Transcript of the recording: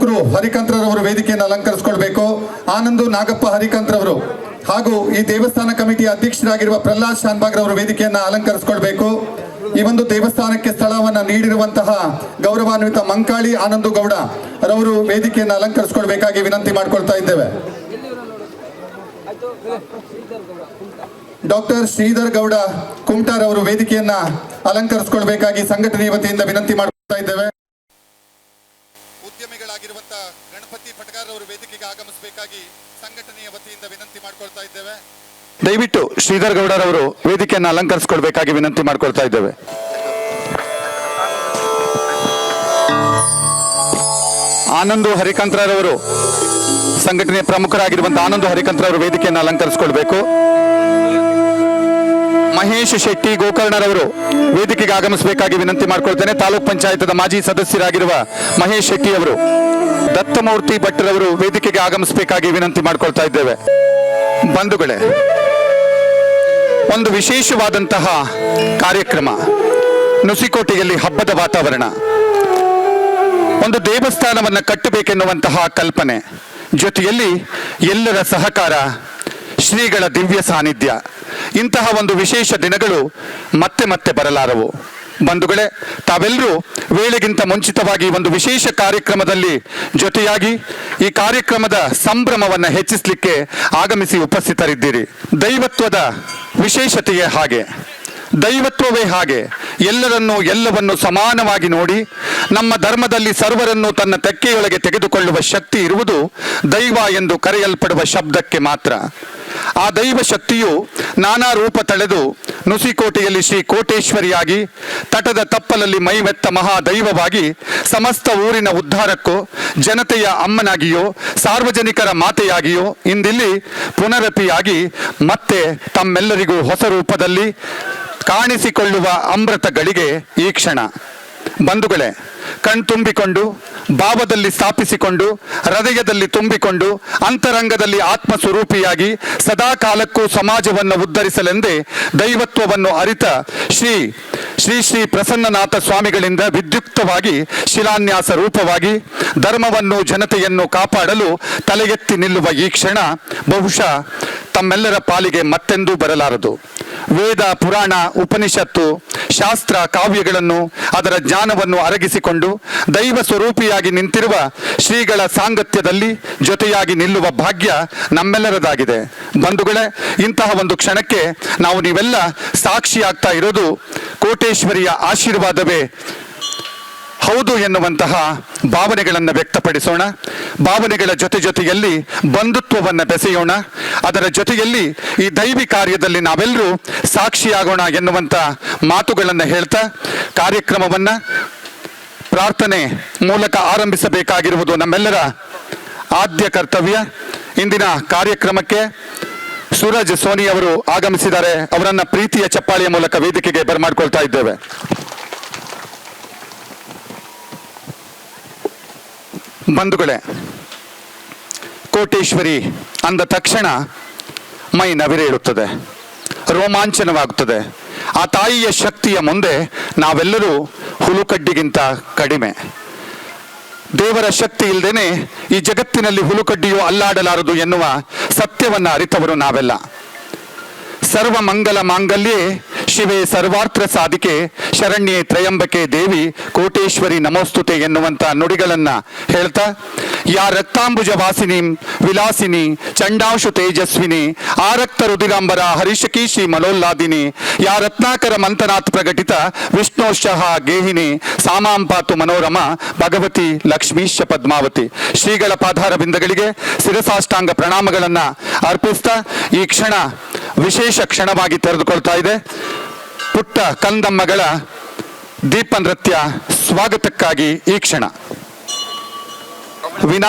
ಗುರು ಹರಿಕಂತ್ರರವರು ವೇದಿಕೆಯನ್ನು ಅಲಂಕರಿಸಿಕೊಳ್ಬೇಕು. ಆನಂದು ನಾಗಪ್ಪ ಹರಿಕಂತ್ರವರು ಹಾಗೂ ಈ ದೇವಸ್ಥಾನ ಕಮಿಟಿಯ ಅಧ್ಯಕ್ಷರಾಗಿರುವ ಪ್ರಹ್ಲಾದ್ ಶಾನ್ಬಾಗ್ ಅವರು ವೇದಿಕೆಯನ್ನು ಅಲಂಕರಿಸಿಕೊಳ್ಬೇಕು. ಈ ಒಂದು ದೇವಸ್ಥಾನಕ್ಕೆ ಸ್ಥಳವನ್ನು ನೀಡಿರುವಂತಹ ಗೌರವಾನ್ವಿತ ಮಂಕಾಳಿ ಆನಂದು ಗೌಡ ರವರು ವೇದಿಕೆಯನ್ನು ಅಲಂಕರಿಸಿಕೊಳ್ಬೇಕಾಗಿ ವಿನಂತಿ ಮಾಡಿಕೊಳ್ತಾ ಇದ್ದೇವೆ. ಡಾಕ್ಟರ್ ಶ್ರೀಧರ್ ಗೌಡ ಕುಮಟಾರ್ ಅವರು ವೇದಿಕೆಯನ್ನ ಅಲಂಕರಿಸಿಕೊಳ್ಬೇಕಾಗಿ ಸಂಘಟನೆಯ ವತಿಯಿಂದ ವಿನಂತಿ ಮಾಡ್ಕೊಳ್ತಾ ಇದ್ದೇವೆ. ಉದ್ಯಮಿಗಳಾಗಿರುವಂತಹ ಗಣಪತಿ ಪಟಗಾರ್ ಅವರು ವೇದಿಕೆಗೆ ಆಗಮಿಸಬೇಕಾಗಿ ಸಂಘಟನೆಯ ವತಿಯಿಂದ ವಿನಂತಿ ಮಾಡ್ಕೊಳ್ತಾ ಇದ್ದೇವೆ. ದಯವಿಟ್ಟು ಶ್ರೀಧರ್ ಗೌಡರವರು ವೇದಿಕೆಯನ್ನು ಅಲಂಕರಿಸಿಕೊಳ್ಬೇಕಾಗಿ ವಿನಂತಿ ಮಾಡ್ಕೊಳ್ತಾ ಇದ್ದೇವೆ. ಆನಂದು ಹರಿಕಂತ್ರರವರು ಸಂಘಟನೆಯ ಪ್ರಮುಖರಾಗಿರುವಂತಹ ಹರಿಕಂತ್ರ ಅವರು ವೇದಿಕೆಯನ್ನು ಅಲಂಕರಿಸಿಕೊಳ್ಬೇಕು. ಮಹೇಶ್ ಶೆಟ್ಟಿ ಗೋಕರ್ಣರವರು ವೇದಿಕೆಗೆ ಆಗಮಿಸಬೇಕಾಗಿ ವಿನಂತಿ ಮಾಡಿಕೊಳ್ತೇನೆ. ತಾಲೂಕ್ ಪಂಚಾಯತದ ಮಾಜಿ ಸದಸ್ಯರಾಗಿರುವ ಮಹೇಶ್ ಶೆಟ್ಟಿ ಅವರು, ದತ್ತಮೂರ್ತಿ ಭಟ್ಟರವರು ವೇದಿಕೆಗೆ ಆಗಮಿಸಬೇಕಾಗಿ ವಿನಂತಿ ಮಾಡಿಕೊಳ್ತಾ ಇದ್ದೇವೆ. ಬಂಧುಗಳೇ, ಒಂದು ವಿಶೇಷವಾದಂತಹ ಕಾರ್ಯಕ್ರಮ, ನುಸಿಕೋಟೆಯಲ್ಲಿ ಹಬ್ಬದ ವಾತಾವರಣ. ಒಂದು ದೇವಸ್ಥಾನವನ್ನು ಕಟ್ಟಬೇಕೆನ್ನುವಂತಹ ಕಲ್ಪನೆ. ಜೊತೆಯಲ್ಲಿ ಎಲ್ಲರ ಸಹಕಾರ, ಶ್ರೀಗಳ ದಿವ್ಯ ಸಾನ್ನಿಧ್ಯ, ಇಂತಹ ಒಂದು ವಿಶೇಷ ದಿನಗಳು ಮತ್ತೆ ಮತ್ತೆ ಬರಲಾರವು. ಬಂಧುಗಳೇ, ತಾವೆಲ್ಲರೂ ವೇಳೆಗಿಂತ ಮುಂಚಿತವಾಗಿ ಒಂದು ವಿಶೇಷ ಕಾರ್ಯಕ್ರಮದಲ್ಲಿ ಜೊತೆಯಾಗಿ ಈ ಕಾರ್ಯಕ್ರಮದ ಸಂಭ್ರಮವನ್ನು ಹೆಚ್ಚಿಸಲಿಕ್ಕೆ ಆಗಮಿಸಿ ಉಪಸ್ಥಿತರಿದ್ದೀರಿ. ದೈವತ್ವದ ವಿಶೇಷತೆಯೇ ಹಾಗೆ. ದೈವತ್ವವೇ ಹಾಗೆ. ಎಲ್ಲರನ್ನೂ, ಎಲ್ಲವನ್ನು ಸಮಾನವಾಗಿ ನೋಡಿ, ನಮ್ಮ ಧರ್ಮದಲ್ಲಿ ಸರ್ವರನ್ನು ತನ್ನ ತೆಕ್ಕೆಯೊಳಗೆ ತೆಗೆದುಕೊಳ್ಳುವ ಶಕ್ತಿ ಇರುವುದು ದೈವ ಎಂದು ಕರೆಯಲ್ಪಡುವ ಶಬ್ದಕ್ಕೆ ಮಾತ್ರ. ಆ ದೈವ ಶಕ್ತಿಯು ನಾನಾ ರೂಪ ತಳೆದು ನುಸಿಕೋಟೆಯಲ್ಲಿ ಶ್ರೀ ಕೋಟೇಶ್ವರಿಯಾಗಿ, ತಟದ ತಪ್ಪಲಲ್ಲಿ ಮೈಮೆತ್ತ ಮಹಾದೈವವಾಗಿ ಸಮಸ್ತ ಊರಿನ ಉದ್ಧಾರಕ್ಕೂ, ಜನತೆಯ ಅಮ್ಮನಾಗಿಯೋ, ಸಾರ್ವಜನಿಕರ ಮಾತೆಯಾಗಿಯೋ ಇಂದಿಲ್ಲಿ ಪುನರಪಿಯಾಗಿ ಮತ್ತೆ ತಮ್ಮೆಲ್ಲರಿಗೂ ಹೊಸ ರೂಪದಲ್ಲಿ ಕಾಣಿಸಿಕೊಳ್ಳುವ ಅಮೃತ ಗಳಿಗೆ ಈ ಕ್ಷಣ. ಬಂಧುಗಳೇ ಕಣ್ತುಂಬಿಕೊಂಡು ಭಾವದಲ್ಲಿ ಸ್ಥಾಪಿಸಿಕೊಂಡು, ಹೃದಯದಲ್ಲಿ ತುಂಬಿಕೊಂಡು, ಅಂತರಂಗದಲ್ಲಿ ಆತ್ಮ ಸ್ವರೂಪಿಯಾಗಿ ಸದಾ ಕಾಲಕ್ಕೂ ಸಮಾಜವನ್ನು ಉದ್ಧರಿಸಲೆಂದೇ ದೈವತ್ವವನ್ನು ಅರಿತ ಶ್ರೀ ಶ್ರೀ ಶ್ರೀ ಪ್ರಸನ್ನನಾಥ ಸ್ವಾಮಿಗಳಿಂದ ವಿದ್ಯುಕ್ತವಾಗಿ ಶಿಲಾನ್ಯಾಸ ರೂಪವಾಗಿ ಧರ್ಮವನ್ನು, ಜನತೆಯನ್ನು ಕಾಪಾಡಲು ತಲೆಗೆತ್ತಿ ನಿಲ್ಲುವ ಈ ಕ್ಷಣ ಬಹುಶಃ ತಮ್ಮೆಲ್ಲರ ಪಾಲಿಗೆ ಮತ್ತೆಂದೂ ಬರಲಾರದು. ವೇದ, ಪುರಾಣ, ಉಪನಿಷತ್ತು, ಶಾಸ್ತ್ರ, ಕಾವ್ಯಗಳನ್ನು ಅದರ ಜ್ಞಾನವನ್ನು ಅರಗಿಸಿಕೊಂಡು ದೈವ ಸ್ವರೂಪಿಯಾಗಿ ನಿಂತಿರುವ ಶ್ರೀಗಳ ಸಾಂಗತ್ಯದಲ್ಲಿ ಜೊತೆಯಾಗಿ ನಿಲ್ಲುವ ಭಾಗ್ಯ ನಮ್ಮೆಲ್ಲರದಾಗಿದೆ. ಬಂಧುಗಳೇ, ಇಂತಹ ಒಂದು ಕ್ಷಣಕ್ಕೆ ನಾವು ನೀವೆಲ್ಲ ಸಾಕ್ಷಿಯಾಗ್ತಾ ಇರೋದು ಕೋಟೇಶ್ವರಿಯ ಆಶೀರ್ವಾದವೇ. ಹೌದು ಎನ್ನುವಂತಹ ಭಾವನೆಗಳನ್ನು ವ್ಯಕ್ತಪಡಿಸೋಣ. ಭಾವನೆಗಳ ಜೊತೆ ಜೊತೆಯಲ್ಲಿ ಬಂಧುತ್ವವನ್ನು ಬೆಸೆಯೋಣ. ಅದರ ಜೊತೆಯಲ್ಲಿ ಈ ದೈವಿ ಕಾರ್ಯದಲ್ಲಿ ನಾವೆಲ್ಲರೂ ಸಾಕ್ಷಿಯಾಗೋಣ ಎನ್ನುವಂಥ ಮಾತುಗಳನ್ನು ಹೇಳ್ತಾ ಕಾರ್ಯಕ್ರಮವನ್ನು ಪ್ರಾರ್ಥನೆ ಮೂಲಕ ಆರಂಭಿಸಬೇಕಾಗಿರುವುದು ನಮ್ಮೆಲ್ಲರ ಆದ್ಯ ಕರ್ತವ್ಯ. ಇಂದಿನ ಕಾರ್ಯಕ್ರಮಕ್ಕೆ ಸೂರಜ್ ಸೋನಿ ಅವರು ಆಗಮಿಸಿದ್ದಾರೆ. ಅವರನ್ನ ಪ್ರೀತಿಯ ಚಪ್ಪಾಳಿಯ ಮೂಲಕ ವೇದಿಕೆಗೆ ಬರಮಾಡ್ಕೊಳ್ತಾ ಇದ್ದೇವೆ. ಬಂಧುಗಳೇ, ಕೋಟೇಶ್ವರಿ ಅಂದ ತಕ್ಷಣ ಮೈ ನವಿರೇಳುತ್ತದೆ. ರೋಮಾಂಚನವಾಗುತ್ತದೆ. ಆ ತಾಯಿಯ ಶಕ್ತಿಯ ಮುಂದೆ ನಾವೆಲ್ಲರೂ ಹುಲುಕಡ್ಡಿಗಿಂತ ಕಡಿಮೆ. ದೇವರ ಶಕ್ತಿ ಇಲ್ಲದೇನೆ ಈ ಜಗತ್ತಿನಲ್ಲಿ ಹುಳುಕಡ್ಡಿಯು ಅಲ್ಲಾಡಲಾರದು ಎನ್ನುವ ಸತ್ಯವನ್ನು ಅರಿತವರು ನಾವೆಲ್ಲ. ಸರ್ವ ಮಂಗಲ ಮಾಂಗಲ್ಯೆ ಶಿವೆ ಸರ್ವಾರ್ಥ ಸಾಧಿಕೆ, ಶರಣ್ಯೆ ತ್ರಯಂಬಕೆ ದೇವಿ, ಕೋಟೇಶ್ವರಿ ನಮೋಸ್ತುತೆ ಎನ್ನುವಂಥ ನುಡಿಗಳನ್ನ ಹೇಳ್ತಾ, ಯಾ ರಕ್ತಾಂಬುಜ ವಾಸಿನಿ, ವಿಲಾಸಿನಿ, ಚಂಡಾಂಶು ತೇಜಸ್ವಿನಿ ಆರಕ್ತ ರುದಿರಾಂಬರ ಹರಿಷಕೀಶಿ ಮಲೋಲ್ಲಾದಿನಿ ಯಾ ರತ್ನಾಕರ ಮಂತನಾಥ್ ಪ್ರಕಟಿತ ವಿಷ್ಣೋಶಃ ಗೇಹಿನಿ ಸಾಮಾಂಪಾತು ಮನೋರಮ ಭಗವತಿ ಲಕ್ಷ್ಮೀಶ ಪದ್ಮಾವತಿ. ಶ್ರೀಗಳ ಪಾದಾರ ಬಿಂದಗಳಿಗೆ ಶಿರಸಾಷ್ಟಾಂಗ ಪ್ರಣಾಮಗಳನ್ನ ಅರ್ಪಿಸ್ತಾ, ಈ ಕ್ಷಣ ವಿಶೇಷ ಕ್ಷಣವಾಗಿ ತೆರೆದುಕೊಳ್ತಾ ಇದೆ. ಪುಟ್ಟ ಕಂದಮ್ಮಗಳ ದೀಪ ನೃತ್ಯ ಸ್ವಾಗತಕ್ಕಾಗಿ ಈ ಕ್ಷಣ.